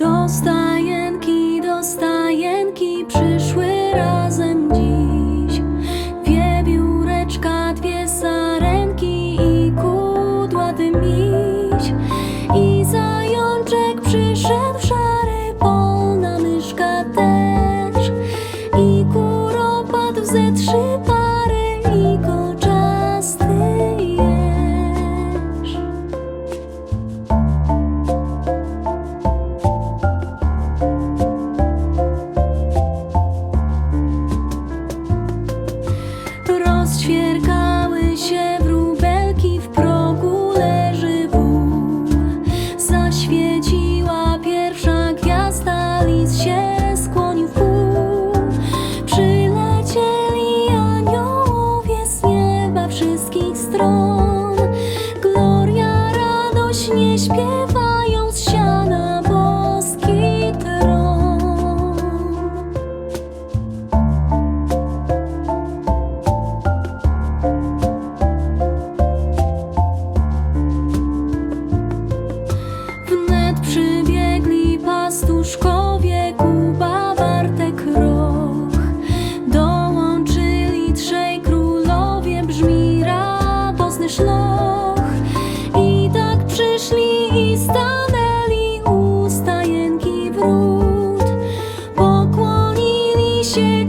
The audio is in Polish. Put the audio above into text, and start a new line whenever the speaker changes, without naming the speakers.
Do stajenki, do stajenki przyszły razem dziś. Wiewióreczka, dwie sarenki i kudłaty miś. I zajączek przyszedł szloch. I tak przyszli i stanęli u stajenki wrót. Pokłonili się